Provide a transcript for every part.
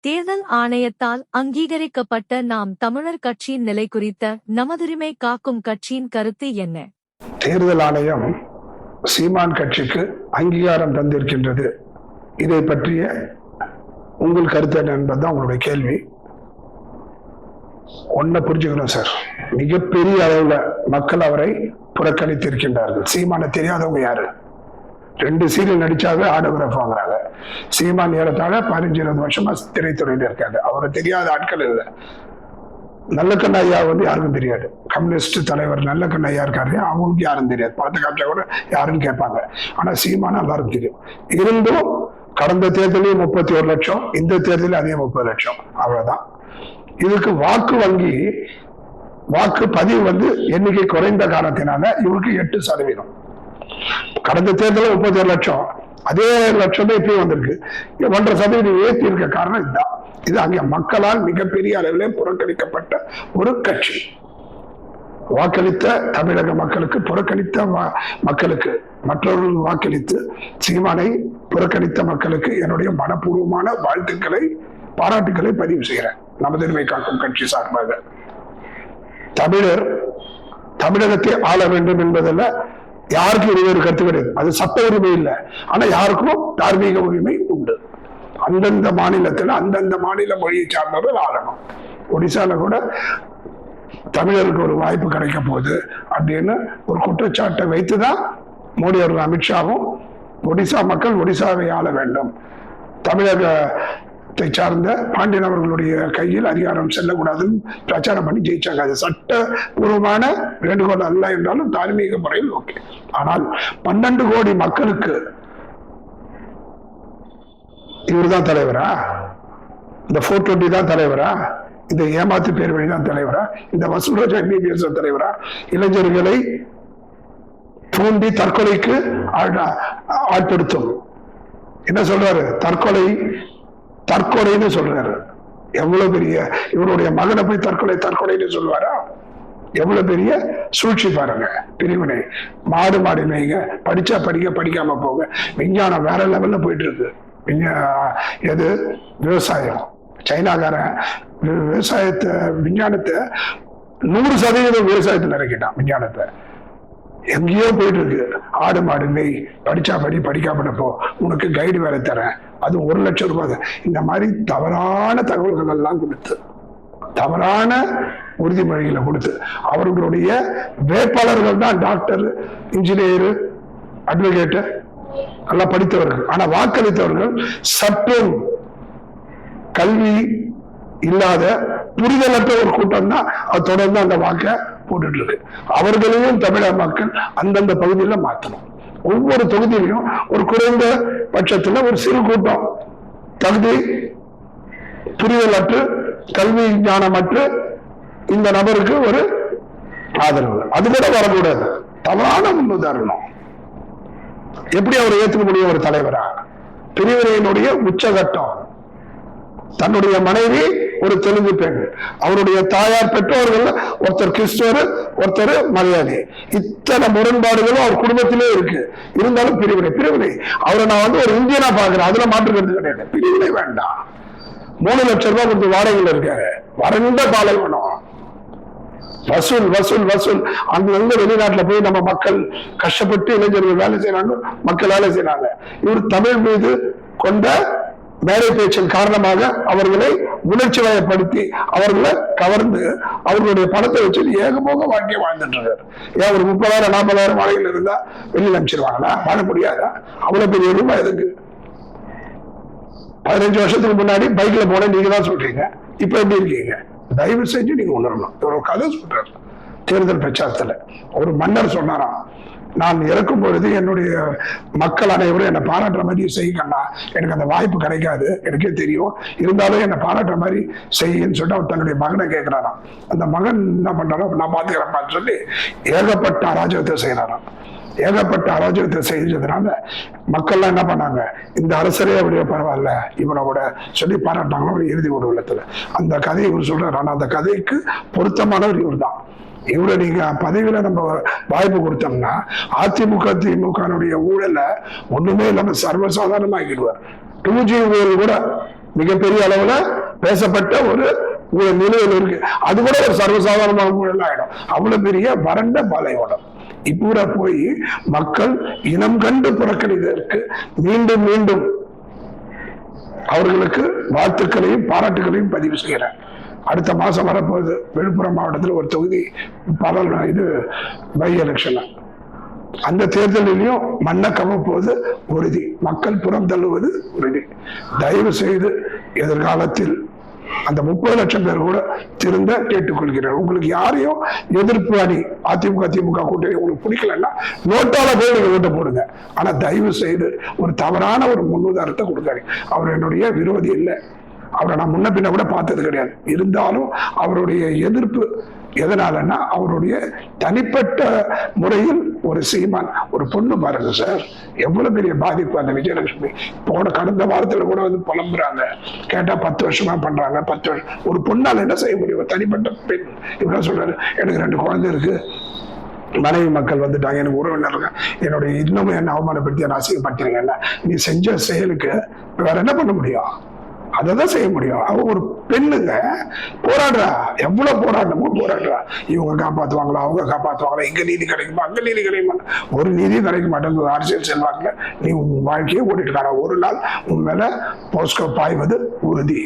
தேர்தல் ஆணையத்தால் அங்கீகரிக்கப்பட்ட நாம் தமிழர் கட்சியின் நிலை குறித்த நமதுரிமை காக்கும் கட்சியின் கருத்து என்ன? தேர்தல் ஆணையம் சீமான் கட்சிக்கு அங்கீகாரம் தந்திருக்கின்றது. இதை பற்றிய உங்கள் கருத்து என்ன என்பதுதான் உங்களுடைய கேள்வி. ஒன்ன புரிஞ்சுக்கணும் சார். மிகப்பெரிய அளவுல மக்கள் அவரை புறக்கணித்திருக்கின்றார்கள். சீமான தெரியாதவங்க யாரு? ரெண்டு சீரியல் நடிச்சாவே ஆடோகிராஃப் வாங்குறாங்க. சீமான் ஏறத்தாழ பதினஞ்சு இருபது வருஷமா திரைத்துறையில இருக்காரு. அவரை தெரியாத ஆட்கள் இல்லை. நல்ல கண்ணையா வந்து யாருக்கும் தெரியாது. கம்யூனிஸ்ட் தலைவர் நல்ல கண்ணையா இருக்காரு. அவங்களுக்கு யாரும் தெரியாது. படத்தை காமிச்சா கூட யாருன்னு கேட்பாங்க. ஆனா சீமான எல்லாருக்கும் தெரியும். இருந்தும் கடந்த தேர்தலையும் முப்பத்தி ஒரு லட்சம் இந்த தேர்தலையும் அதே முப்பது லட்சம். அவ்வளவுதான். இதுக்கு வாக்கு வங்கி வாக்கு பதிவு வந்து எண்ணிக்கை குறைந்த காரணத்தினால இவருக்கு எட்டு சதவீதம். கடந்த தேர்தலில் முப்பத்தி ஒரு லட்சம். அதே லட்சம் தான் இப்பயும் வந்திருக்கு. ஒன்றரை சதவீதம் ஏற்றி இருக்க காரணம் இதுதான் இது அங்கே மக்களால் மிகப்பெரிய அளவில் புறக்கணிக்கப்பட்ட ஒரு கட்சி. வாக்களித்த தமிழக மக்களுக்கு புறக்கணித்த மக்களுக்கு மற்றவர்கள் வாக்களித்து சீமானை புறக்கணித்த மக்களுக்கு என்னுடைய மனப்பூர்வமான வாழ்த்துக்களை பாராட்டுக்களை பதிவு செய்கிறேன். நமதின்மை காக்கும் கட்சி சார்பாக. தமிழர் தமிழகத்தை ஆள வேண்டும் என்பதில் யாருக்கும் இருவேறு கருத்து கிடையாது. அது சட்ட உரிமை இல்லை. ஆனா யாருக்கும் தார்மீக உரிமை உண்டு. அந்தந்த மாநிலத்துல அந்தந்த மாநில மொழியை சார்ந்தவர்கள் ஆளணும். ஒடிசால கூட தமிழருக்கு ஒரு வாய்ப்பு கிடைக்க போகுது அப்படின்னு ஒரு குற்றச்சாட்டை வைத்துதான் மோடி அவர்கள் அமித்ஷாவும் ஒடிசா மக்கள் ஒடிசாவை ஆள வேண்டும். தமிழக தமிழகத்தை சார்ந்த பாண்டியன் அவர்களுடைய கையில் அதிகாரம் செல்லக்கூடாதுன்னு பிரச்சாரம் பண்ணி ஜெயிச்சாங்க. அது சட்டபூர்வமான வேண்டுகோள் அல்ல என்றாலும் தார்மீக முறையில் ஓகே. ஆனால் பன்னெண்டு கோடி மக்களுக்கு இவர்தான் தலைவரா? இந்த ஃபோர் டுவெண்ட்டி தான் தலைவரா? இந்த ஏமாத்து பேர் வழி தான் தலைவரா? இந்த வசூலராஜ் எம்பிபிஎஸ் தலைவரா? இளைஞர்களை தூண்டி தற்கொலைக்கு ஆட்படுத்தும். என்ன சொல்றாரு? தற்கொலை தற்கொலைன்னு சொல்றாரு. எவ்வளவு பெரிய இவருடைய மகனை போய் தற்கொலை தற்கொலைன்னு சொல்லுவாரா? எவ்வளவு பெரிய சூழ்ச்சி பாருங்க பிரிவினை. மாடு மாடு மேய்ங்க படிச்சா படிக்க படிக்காம போங்க. விஞ்ஞானம் வேற லெவல்ல போயிட்டு இருக்கு விஞ்ஞா எது? விவசாயம். சைனாக்காரன் விவசாயத்தை விஞ்ஞானத்தை நூறு சதவீதம் விவசாயத்தில் இறக்கிட்டான் விஞ்ஞானத்தை. எங்கேயோ போயிட்டு இருக்கு ஆடு மாடு நெய் படிச்சா படி படிக்காம போ. உனக்கு கைடு வேலை தரேன். அது ஒரு லட்சம் ரூபாய் இந்த மாதிரி தவறான தகவல்கள் எல்லாம் கொடுத்து தவறான உறுதிமொழிகளை கொடுத்து அவர்களுடைய வேட்பாளர்கள் தான் டாக்டர் இன்ஜினியர் அட்வொகேட் நல்லா படித்தவர்கள். ஆனா வாக்களித்தவர்கள் சற்றும் கல்வி இல்லாத புரிதலற்ற ஒரு கூட்டம் தான். அது தொடர்ந்து அந்த வாக்கை போட்டுட்டு இருக்கு அவர்களையும் தமிழக மக்கள் அந்தந்த பகுதியில மாத்தணும். ஒவ்வொரு தொகுதியிலையும் ஒரு குறைந்த பட்சத்துல ஒரு சிறு கூட்டம். தகுதி புரிதலற்று கல்வி ஞானமற்று இந்த நபருக்கு ஒரு ஆதரவு. அது கூட வரக்கூடாது. தவறான முன்னுதாரணம். எப்படி அவர் ஏற்றுக்க முடியும் ஒரு தலைவரா? பெரியவரையினுடைய உச்சகட்டம். தன்னுடைய மனைவி ஒரு தெலுங்கு பெண். அவருடைய தாயார் பெற்றோர்கள் ஒருத்தர் கிறிஸ்துவர் ஒருத்தர் மலையாளி. இத்தனை முரண்பாடுகளும் அவர் குடும்பத்திலே இருக்கு. இருந்தாலும் பிரிவினை பிரிவினை. அவரை நான் வந்து ஒரு இந்தியனா பாக்குறேன் அதுல மாற்றுக்கிறது கிடையாது. பிரிவினை வேண்டாம். மூணு லட்சம் ரூபாய் கொடுத்து வாடகையில் இருக்காரு. வறண்ட பாலைவனம். வசூல் வசூல் வசூல். அங்கிருந்து வெளிநாட்டுல போய் நம்ம மக்கள் கஷ்டப்பட்டு இளைஞர்கள் வேலை செய்யறாங்க மக்கள் வேலை செய்யறாங்க இவர் தமிழ் மீது கொண்ட மேடை பேச்சின் காரணமாக அவர்களை உணர்ச்சி வயப்படுத்தி அவர்களை கவர்ந்து அவர்களுடைய பணத்தை வச்சு ஏகபோக வாழ்க்கையை வாழ்ந்துட்டு இருக்காரு ஏன் ஒரு முப்பதாயிரம் நாற்பதாயிரம் வாடகையில் இருந்தா வெளியில் அனுப்பிச்சிருவாங்களா? வாழ முடியாதா? அவ்வளவு பெரிய ரூபாய் எதுக்கு? பதினஞ்சு வருஷத்துக்கு முன்னாடி பைக்ல போன நீங்க தான் சொல்றீங்க. இப்ப எப்படி இருக்கீங்க? தயவு செஞ்சு நீங்க உணரணும். ஒரு கதை சொல்றாரு. தேர்தல் பிரச்சாரத்துல. ஒரு மன்னர் சொன்னாராம் நான் இறக்கும் பொழுது என்னுடைய மக்கள் அனைவரும் என்னை பாராட்டுற மாதிரி செய்யுங்கண்ணா. எனக்கு அந்த வாய்ப்பு கிடைக்காது. எனக்கே தெரியும். இருந்தாலும் என்னை பாராட்டுற மாதிரி செய்யுன்னு சொல்லிட்டு அவர் தன்னுடைய மகனை கேட்கிறாராம் அந்த மகன் என்ன பண்றாரோ நான் பாத்துக்கிறேன் சொல்லி ஏகப்பட்ட அராஜகத்தை செய்யறாராம் ஏகப்பட்ட அராஜகத்தை செஞ்சதுனால மக்கள்லாம் என்ன பண்ணாங்க இந்த அரசரே அப்படியே பரவாயில்ல இவனோட சொல்லி பாராட்டாங்களோ ஒரு இறுதி ஊர்வலத்துல. அந்த கதையை இவர் சொல்றாரு. ஆனா அந்த கதைக்கு பொருத்தமானவர் இவர் தான் இவரை நீங்க பதவியில நம்ம வாய்ப்பு கொடுத்தோம்னா அதிமுக திமுக ஊழல ஒண்ணுமே இல்லாம சர்வசாதாரணமாக்கிடுவார். டூ ஜி ஊழல் கூட மிகப்பெரிய அளவுல பேசப்பட்ட ஒரு ஒரு நிலையில் இருக்கு. அது கூட ஒரு சர்வசாதாரணமான ஊழல் ஆயிடும். அவ்வளவு பெரிய வறண்ட பாலைவனம். இப்பூரா போய் மக்கள் இனம் கண்டு புறக்கணிதற்கு மீண்டும் மீண்டும் அவர்களுக்கு வாழ்த்துக்களையும் பாராட்டுகளையும் பதிவு செய்கிறேன் அடுத்த மாசம் வரப்போகுது. விழுப்புரம் மாவட்டத்தில் ஒரு தொகுதி பாராளு இது பை எலெக்ஷன் அந்த தேர்தலிலையும் மண்ணை கவப்போது உறுதி. மக்கள் புறம் தள்ளுவது உறுதி. தயவு செய்து எதிர்காலத்தில் அந்த முப்பது லட்சம் பேர் கூட திருந்த கேட்டுக்கொள்கிறார் உங்களுக்கு யாரையும் எதிர்ப்பு அணி அதிமுக திமுக கூட்டணி உங்களுக்கு பிடிக்கலன்னா நோட்டால போய் நீங்க ஓட்ட போடுங்க. ஆனா தயவு செய்து ஒரு தவறான ஒரு முன்னுதாரணத்தை கொடுக்காரு அவர் என்னுடைய விரோதி இல்லை. அவரை நான் முன்ன பின்ன கூட பார்த்தது கிடையாது. இருந்தாலும் அவருடைய எதிர்ப்பு எதனாலன்னா அவருடைய தனிப்பட்ட முறையில் ஒரு சீமான் ஒரு பொண்ணு பாருங்க சார் எவ்வளவு பெரிய பாதிப்பு அந்த விஜயலட்சுமி. போன கடந்த வாரத்துல கூட வந்து புலம்புறாங்க. கேட்டா பத்து வருஷமா பண்றாங்க. பத்து வருஷம் ஒரு பொண்ணால என்ன செய்ய முடியும்? தனிப்பட்ட பெண். இவ்வளவு சொல்றாரு எனக்கு ரெண்டு குழந்தை இருக்கு. மனைவி மக்கள் வந்துட்டாங்க. எனக்கு உறவினர்கள் என்னுடைய இன்னமும் என்ன அவமானப்படுத்தி என்ன அசிங்கப்படுத்தினீங்க நீ செஞ்ச செயலுக்கு வேற என்ன பண்ண முடியும்? அதை தான் செய்ய முடியும். அவ ஒரு பெண்ணுங்க போராடுறா. எவ்வளவு போராடணுமோ போராடுறா. இவங்க காப்பாத்துவாங்களா அவங்க காப்பாத்துவாங்களா இங்கே நீதி கிடைக்குமா அங்க நீதி கிடைக்குமா? ஒரு நீதியும் கிடைக்க மாட்டேங்குது. அரசியல் செல்வாக்குல நீ உன் வாழ்க்கையை ஓடிட்டு இருக்கான ஒரு நாள் உன் மேல போஸ்கோ பாய்வது உறுதி.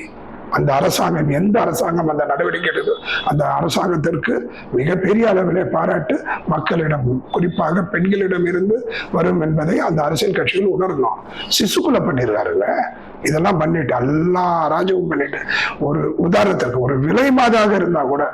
அந்த அரசாங்கம் எந்த அரசாங்கம் அந்த நடவடிக்கை எடுக்குதோ அந்த அரசாங்கத்திற்கு மிகப்பெரிய அளவிலே பாராட்டு மக்களிடம் குறிப்பாக பெண்களிடம் இருந்து வரும் என்பதை அந்த அரசியல் கட்சிகள் உணரணும். சிசுக்குள்ள பண்ணிருக்காருல்ல. இதெல்லாம் பண்ணிட்டு எல்லா ராஜவும் பண்ணிட்டு ஒரு உதாரணத்திற்கு ஒரு விலை மாதாக இருந்தா கூட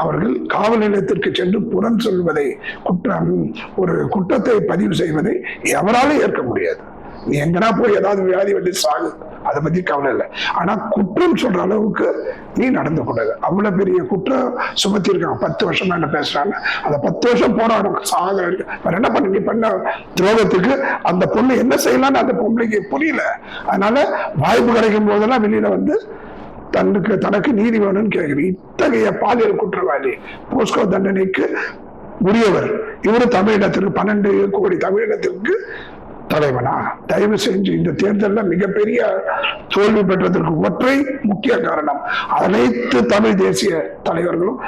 அவர்கள் காவல் நிலையத்திற்கு சென்று புறம் சொல்வதை குற்றம் ஒரு குற்றத்தை பதிவு செய்வதை எவராலும் ஏற்க முடியாது. நீ எங்கனா போய் ஏதாவது வியாதி வந்து சாகு? அதை பத்தி கவலை இல்லை. ஆனா குற்றம் சொல்ற அளவுக்கு நீ நடந்து கூடாது அவ்வளவு பெரிய குற்றம் சுமத்தி இருக்காங்க பத்து வருஷம் என்ன பேசுறாங்க அந்த பத்து வருஷம் போராடும். சாக இருக்கு. என்ன பண்ண நீ பண்ண துரோகத்துக்கு அந்த பொண்ணு என்ன செய்யலாம்னு அந்த பொம்பளைக்கு புரியல. அதனால வாய்ப்பு கிடைக்கும் போதெல்லாம் வெளியில வந்து தனக்கு தனக்கு நீதி வேணும்னு கேட்கிறேன் இத்தகைய பாலியல் குற்றவாளி போஸ்கோ தண்டனைக்கு உரியவர். இவரு தமிழினத்திற்கு பன்னெண்டு கோடி தமிழினத்திற்கு தலைவனா? தயவு செஞ்சு இந்த தேர்தலில் மிகப்பெரிய தோல்வி பெற்றதற்கு ஒற்றை முக்கிய காரணம் அனைத்து தமிழ் தேசிய தலைவர்களும்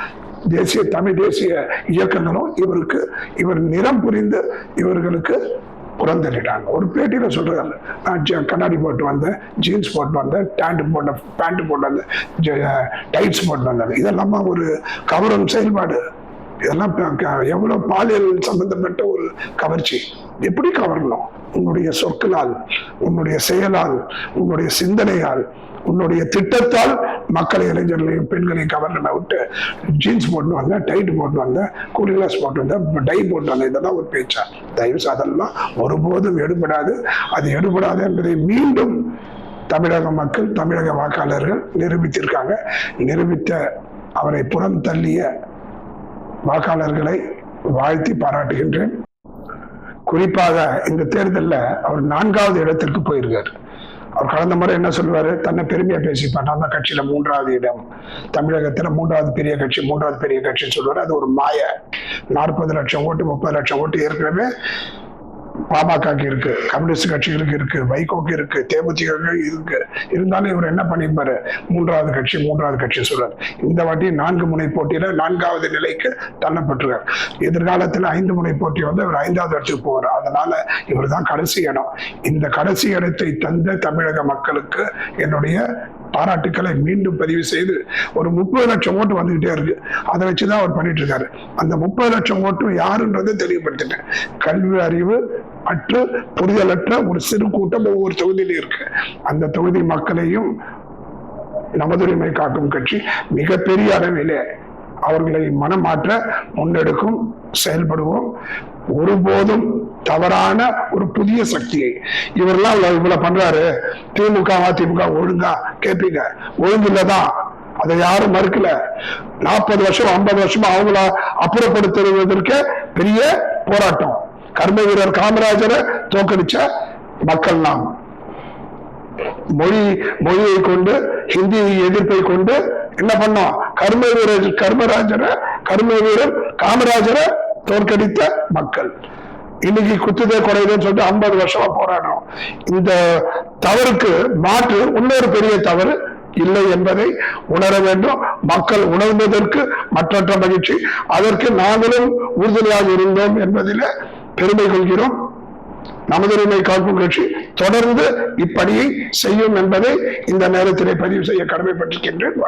தேசிய தமிழ் தேசிய இயக்கங்களும் இவருக்கு இவர் நிறம் புரிந்து இவர்களுக்கு புறந்தள்ளிட்டாங்க. ஒரு பேட்டியில சொல்றாங்க நான் ஜ- கண்ணாடி போட்டு வந்தேன் ஜீன்ஸ் போட்டு வந்தேன் டேண்ட் போட்ட பேண்ட் போட்டு வந்தேன் டைட்ஸ் போட்டு வந்தேன். இதெல்லாம் ஒரு கவரும் செயல்பாடு. இதெல்லாம் எவ்வளவு பாலியல் சம்பந்தப்பட்ட ஒரு கவர்ச்சி. எப்படி கவரணும்? உன்னுடைய சொற்களால் உன்னுடைய செயலால் உன்னுடைய சிந்தனையால் உன்னுடைய திட்டத்தால் மக்களை இளைஞர்களையும் பெண்களையும் கவர்ன விட்டு ஜீன்ஸ் போட்டு வந்தேன் டைட் போட்டு வந்தேன் கூலி கிளாஸ் போட்டு வந்தேன் டை போட்டு வந்தேன் இதெல்லாம் ஒரு பேச்சா? தயவு அதெல்லாம் ஒருபோதும் எடுபடாது. அது எடுபடாது என்பதை மீண்டும் தமிழக மக்கள் தமிழக வாக்காளர்கள் நிரூபித்திருக்காங்க. நிரூபித்த அவரை புறம் தள்ளிய வாக்காளர்களை வாழ்த்தி பாராட்டுகின்றேன். குறிப்பாக இந்த தேர்தலில் அவர் நான்காவது இடத்திற்கு போயிருக்கார். அவர் கடந்த முறை என்ன சொல்லுவாரு? தன்னை பெருமையா பேசிப்பார். நான் கட்சியில மூன்றாவது இடம். தமிழகத்துல மூன்றாவது பெரிய கட்சி மூன்றாவது பெரிய கட்சின்னு சொல்வாரு அது ஒரு மாய. நாற்பது லட்சம் ஓட்டு முப்பது லட்சம் ஓட்டு ஏற்கனவே பாமகக்கு இருக்கு கம்யூனிஸ்ட் கட்சிகளுக்கு இருக்கு வைகோக்கு இருக்கு தேமுதிக இருக்கு. இருந்தாலும் இவர் என்ன பண்ணிருப்பாரு மூன்றாவது கட்சி மூன்றாவது கட்சி சொல்றாரு. இந்த வாட்டி நான்கு முனை போட்டியில நான்காவது நிலைக்கு தள்ளப்பட்டிருக்கார். எதிர்காலத்துல ஐந்து முனை போட்டி வந்து இவர் ஐந்தாவது இடத்துக்கு போவார். அதனால இவர் தான் கடைசி இடம். இந்த கடைசி இடத்தை தந்த தமிழக மக்களுக்கு என்னுடைய பாராட்டுக்களை மீண்டும் பதிவு செய்து ஒரு முப்பது லட்சம் ஓட்டு வந்துகிட்டே இருக்கு. அதை வச்சுதான் அவர் பண்ணிட்டு இருக்காரு அந்த முப்பது லட்சம் ஓட்டும் யாருன்றதை தெளிவுபடுத்திட்டேன். கல்வி அறிவு அற்று புரிதலற்ற ஒரு சிறு கூட்டம் ஒவ்வொரு தொகுதியிலும் இருக்கு. அந்த தொகுதி மக்களையும் நமதுரிமை காக்கும் கட்சி மிகப்பெரிய அளவிலே அவர்களை மனமாற்ற முன்னெடுக்கும் செயல்படுவோம். ஒருபோதும் தவறான ஒரு புதிய சக்தியை. இவரெல்லாம் இவ்வளவு பண்றாரு. திமுக அதிமுக ஒழுங்கா கேட்பீங்க ஒழுங்கில்லதான் அதை யாரும் மறுக்கல. நாற்பது வருஷம் ஐம்பது வருஷமா அவங்கள அப்புறப்படுத்துவதற்கு பெரிய போராட்டம். கர்ம வீரர் காமராஜரை தோக்கடிச்ச மக்கள் நாம். மொழி மொழியை கொண்டு ஹிந்தி எதிர்ப்பை கொண்டு என்ன பண்ணோம்? கர்ம வீரர் கர்மராஜரை கர்ம வீரர் காமராஜரை தோற்கடித்த மக்கள். இன்னைக்கு குத்துதே குறையுதுன்னு சொல்லிட்டு ஐம்பது வருஷமா போராடுறோம். இந்த தவறுக்கு மாற்று இன்னொரு பெரிய தவறு இல்லை என்பதை உணர வேண்டும். மக்கள் உணர்ந்ததற்கு மற்றற்ற மகிழ்ச்சி. அதற்கு நாங்களும் உறுதுணையாக இருந்தோம் என்பதில் பெருமை கொள்கிறோம். நமதுரிமை காக்கும் கட்சி தொடர்ந்து இப்பணியை செய்யும் என்பதை இந்த நேரத்திலே பதிவு செய்ய கடமைப்பட்டிருக்கின்றேன்.